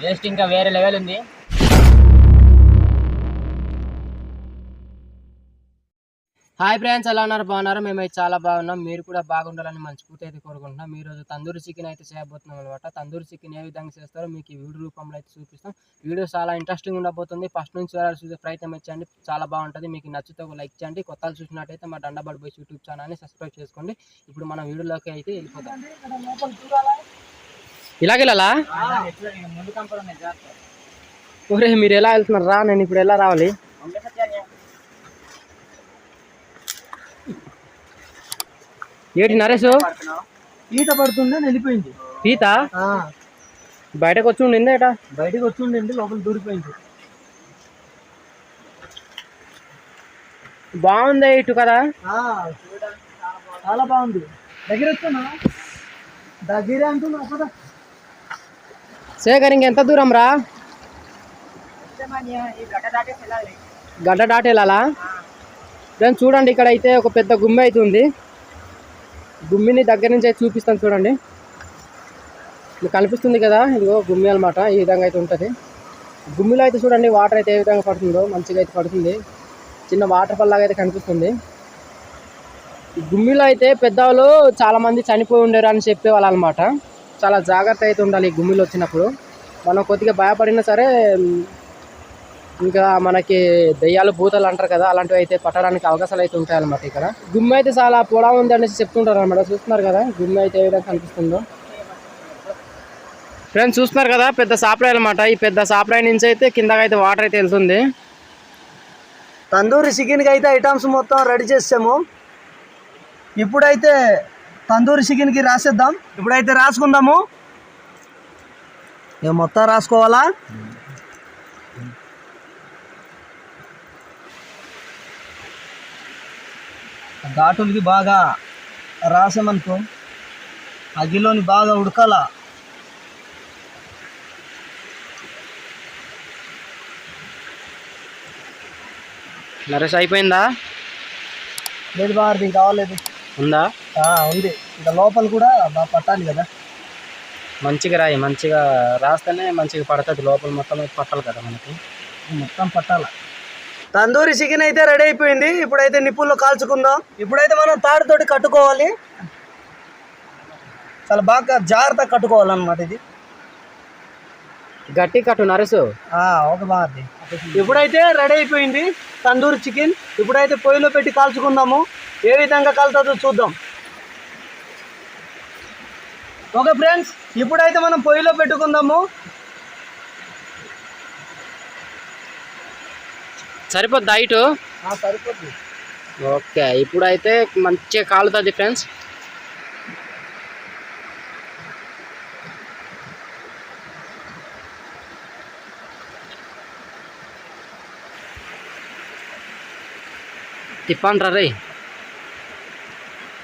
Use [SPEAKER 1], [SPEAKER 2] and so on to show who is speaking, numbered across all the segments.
[SPEAKER 1] Taste ఇంకా వేరే level ఉంది. హాయ్ ఫ్రెండ్స్ ఎలా ఉన్నారు? బాగున్నారు? మేమైతే చాలా బాగున్నాం. మీరు కూడా బాగుండాలని మనస్ఫూర్తి అయితే కోరుకుంటున్నాం. మీరు రోజు తందూరి చికెన్ అయితే చేయబోతున్నాం అనమాట తందూరి చికెన్ ఏ విధంగా చేస్తారో మీకు ఈ వీడియో రూపంలో అయితే చూపిస్తాం. వీడియో చాలా ఇంట్రెస్టింగ్ ఉండబోతుంది. ఫస్ట్ నుంచి చూసే ప్రయత్నం ఇచ్చండి చాలా బాగుంటుంది. మీకు నచ్చితే ఒక లైక్ చేయండి. కొత్తలు చూసినట్టయితే మా దండబడి బాయ్స్ యూట్యూబ్ ఛానల్ని సబ్స్క్రైబ్ చేసుకోండి ఇప్పుడు మనం వీడియోలోకి అయితే వెళ్ళిపోతాం కంపరం ఒరే మీరు ఎలా వెళ్తున్నారు రా? నేను ఇప్పుడు ఎలా రావాలి? ఏటి నరేష్?
[SPEAKER 2] ఈత పడుతుండే వెళ్ళిపోయింది
[SPEAKER 1] పీత బయటకు వచ్చి ఉండింది ఏట?
[SPEAKER 2] బయటకు వచ్చిండండి లోపల దూరిపోయింది.
[SPEAKER 1] బాగుంది ఇటు కదా?
[SPEAKER 2] చాలా బాగుంది. దగ్గర వచ్చానా దగ్గరే అంటున్నా కదా
[SPEAKER 1] శేఖర్ ఇంకెంత దూరం రా? గడ్డ దాటి వెళ్ళాలా ఫ్రెండ్స్ చూడండి ఇక్కడ అయితే ఒక పెద్ద గుమ్మి అయితే ఉంది. గుమ్మిని దగ్గర నుంచి అయితే చూపిస్తాను చూడండి. మీకు కనిపిస్తుంది కదా ఇదిగో గుమ్మి అన్నమాట ఈ విధంగా అయితే ఉంటుంది. గుమ్మిలో అయితే చూడండి వాటర్ అయితే ఏ విధంగా పడుతుందో మంచిగా అయితే పడుతుంది. చిన్న వాటర్ ఫాల్ లాగా అయితే కనిపిస్తుంది. గుమ్మిలో అయితే పెద్దవాళ్ళు చాలా మంది చనిపోయి ఉండరు అని చెప్పేవాళ్ళు అనమాట చాలా జాగ్రత్త అయితే ఉండాలి ఈ గుమ్మిలో వచ్చినప్పుడు. మనం కొద్దిగా భయపడినా సరే ఇంకా మనకి దెయ్యాలు భూతాలు అంటారు కదా అలాంటివి అయితే పట్టడానికి అవకాశాలు అయితే ఉంటాయి అన్నమాట ఇక్కడ. గుమ్మి అయితే చాలా పొడా ఉంది అనేసి చెప్తుంటారు అనమాట చూస్తున్నారు కదా గుమ్మి అయితే ఏ విధంగా కనిపిస్తుందో. ఫ్రెండ్స్ చూస్తున్నారు కదా పెద్ద సాప్రాయ్ అనమాట ఈ పెద్ద సాప్రాయ్ నుంచి అయితే కిందకైతే అయితే వాటర్ అయితే వెళ్తుంది.
[SPEAKER 2] తందూరి చికెన్కి అయితే ఐటమ్స్ మొత్తం రెడీ చేసాము ఇప్పుడైతే తందూరి చికెన్కి రాసేద్దాం. ఇప్పుడైతే రాసుకుందాము. ఇక మొత్తం రాసుకోవాలా? ఘాటులకి బాగా రాసామనుకో అగ్గిలోని బాగా ఉడకాల.
[SPEAKER 1] నరేష్ అయిపోయిందా?
[SPEAKER 2] లేదు బాగా కావాలేదు
[SPEAKER 1] ఉందా?
[SPEAKER 2] ఉంది. ఇంకా లోపల కూడా బాగా పట్టాలి కదా.
[SPEAKER 1] మంచిగా రాయి మంచిగా రాస్తేనే మంచిగా పడుతుంది. లోపల మొత్తం అయితే పట్టాలి కదా మనకి.
[SPEAKER 2] మొత్తం పట్టాల. తందూరి చికెన్ అయితే రెడీ అయిపోయింది. ఇప్పుడైతే నిప్పుల్లో కాల్చుకుందాం. ఇప్పుడైతే మనం తాడుతోటి కట్టుకోవాలి. చాలా బాగా జాగ్రత్తగా కట్టుకోవాలన్నమాట ఇది.
[SPEAKER 1] గట్టి కట్టు నరేష్
[SPEAKER 2] ఆ, ఒక బాగుంది ఇప్పుడైతే రెడీ అయిపోయింది తందూరి చికెన్. ఇప్పుడైతే పొయ్యిలో పెట్టి కాల్చుకుందాము. ఏ విధంగా కాలుతుందో చూద్దాం. ఓకే ఫ్రెండ్స్ ఇప్పుడైతే మనం పొయ్యిలో పెట్టుకుందాము.
[SPEAKER 1] సరిపోద్ది హైట్?
[SPEAKER 2] ఆ, సరిపోతుంది
[SPEAKER 1] ఓకే ఇప్పుడైతే మంచిగా కాలుతుంది ఫ్రెండ్స్. తిప్పంటారా రే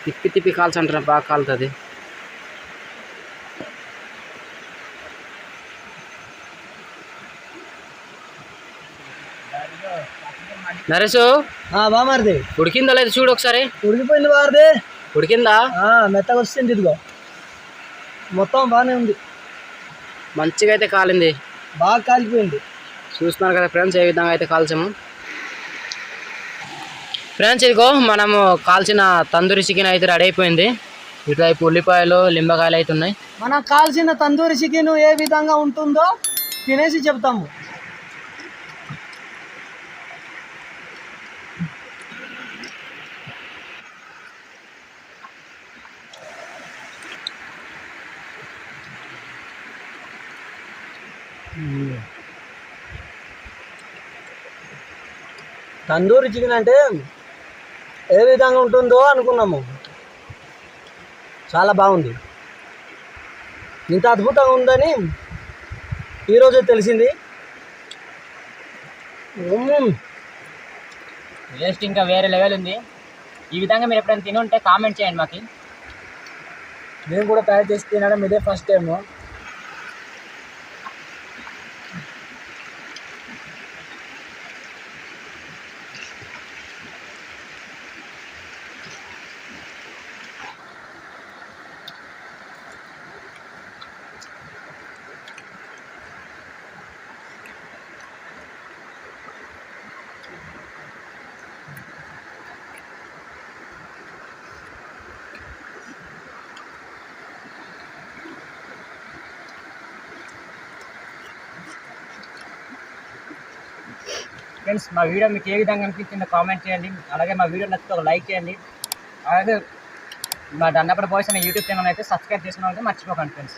[SPEAKER 1] తిప్పి తిప్పి కాల్చంటారా బాగా కాలుతుంది. నరేష్
[SPEAKER 2] బామారిది
[SPEAKER 1] ఉడికిందా లేదు చూడు ఒకసారి.
[SPEAKER 2] ఉడికిపోయింది బారది
[SPEAKER 1] ఉడికిందా?
[SPEAKER 2] ఆ, మెత్తగా వస్తుంది ఇదిగో. మొత్తం బాగానే ఉంది.
[SPEAKER 1] మంచిగా అయితే కాలింది.
[SPEAKER 2] బాగా కాలిపోయింది.
[SPEAKER 1] చూస్తున్నారు కదా ఫ్రెండ్స్ ఏ విధంగా అయితే కాల్చాము. ఫ్రెండ్స్ ఇదిగో మనము కాల్చిన తందూరి చికెన్ అయితే రెడీ అయిపోయింది. ఇటువైపు ఉల్లిపాయలు లింబకాయలు అయితే ఉన్నాయి.
[SPEAKER 2] మనం కాల్చిన తందూరి చికెన్ ఏ విధంగా ఉంటుందో తినేసి చెప్తాము. తందూరి చికెన్ అంటే ఏ విధంగా ఉంటుందో అనుకున్నాము. చాలా బాగుంది. ఇంత అద్భుతంగా ఉందని ఈరోజే తెలిసింది. మ్మ్.
[SPEAKER 1] టేస్ట్ ఇంకా వేరే లెవెల్ ఉంది. ఈ విధంగా మీరు ఎప్పుడైనా తిని ఉంటే కామెంట్ చేయండి మాకు.
[SPEAKER 2] నేను కూడా తయారు చేసి తినడం ఇదే ఫస్ట్ టైం
[SPEAKER 3] ఫ్రెండ్స్ మా వీడియో మీకు ఏ విధంగా అనిపించిందో కామెంట్ చేయండి. అలాగే మా వీడియో నచ్చితే ఒక లైక్ చేయండి. అలాగే మా దండపడ బాయ్స్ అనే యూట్యూబ్ ఛానల్ అయితే సబ్స్క్రైబ్ చేసుకోవాలంటే మర్చిపోకండి ఫ్రెండ్స్.